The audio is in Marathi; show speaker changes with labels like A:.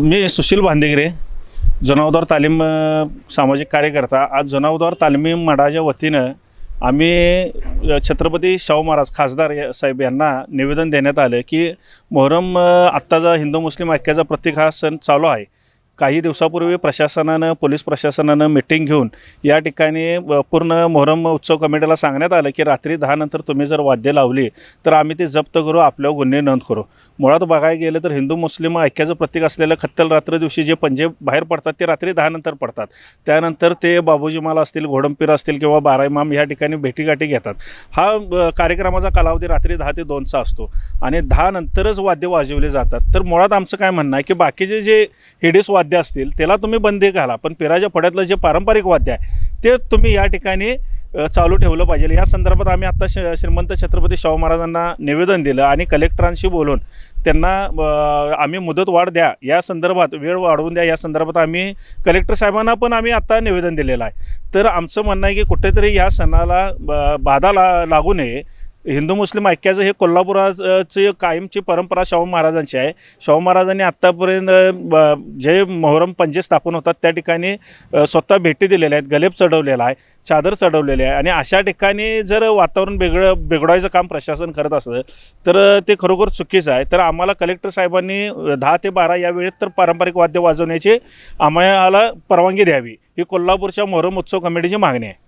A: मी सुशील भांदेगिरे जनावदार तालीम सामाजिक कार्यकर्ता. आज जनावदार तालमी मडाच्या वतीनं आम्ही छत्रपती शाहू महाराज खासदार साहेब यांना निवेदन देण्यात आलं की मोहरम आत्ताचा हिंदू मुस्लिम ऐक्याचा प्रतीक हा सण चालू आहे. काही दिवसापूर्वी प्रशासनानं पोलीस प्रशासनानं मिटिंग घेऊन या ठिकाणी पूर्ण मोहरम उत्सव कमिटीला सांगण्यात आलं की रात्री दहानंतर तुम्ही जर वाद्य लावली तर आम्ही ते जप्त करू आपल्यावर गुन्हे नोंद करू. मुळात बघायला गेलं तर हिंदू मुस्लिम ऐक्याचं प्रतीक असलेलं खत्तल रात्र दिवशी जे पंजे बाहेर पडतात ते रात्री दहानंतर पडतात. त्यानंतर ते बाबूजी माला असतील घोडंपीर असतील किंवा बारा इमाम या ठिकाणी भेटीगाठी घेतात. हा कार्यक्रमाचा कालावधी रात्री दहा ते दोनचा असतो आणि दहा नंतरच वाद्य वाजवले जातात. तर मुळात आमचं काय म्हणणं आहे की बाकीचे जे हिडीस वाद्य वाद्य असतील त्याला तुम्ही बंदी घाला. पण पिराच्या फड्यातलं जे पारंपरिक वाद्य आहे ते तुम्ही या ठिकाणी चालू ठेवलं पाहिजे. या संदर्भात आम्ही आत्ता श श्रीमंत छत्रपती शाहू महाराजांना निवेदन दिलं आणि कलेक्टरांशी बोलून त्यांना आम्ही मुदत वाढ द्या. या संदर्भात वेळ वाढवून द्या. या संदर्भात आम्ही कलेक्टर साहेबांना पण आम्ही आत्ता निवेदन दिलेलं आहे. तर आमचं म्हणणं आहे की कुठेतरी या सणाला ब- बाधा ला लागू नये. हिंदू मुस्लिम ऐक्याचं हे कोल्हापुराची कायमची परंपरा शाहू महाराजांची आहे. शाहू महाराजांनी आत्तापर्यंत ब- जे मोहरम पंजे स्थापन होतात त्या ठिकाणी स्वतः भेटी दिलेल्या आहेत गलेब चढवलेला आहे चादर चढवलेली आहे आणि अशा ठिकाणी जर वातावरण बिघड बिघडवायचं काम प्रशासन करत असलं तर ते खरोखर चुकीचं आहे. तर आम्हाला कलेक्टर साहेबांनी दहा ते बारा या वेळेत तर पारंपरिक वाद्य वाजवण्याची आम्हाला परवानगी द्यावी. ही कोल्हापूरच्या मोहरम उत्सव कमिटीची मागणी आहे.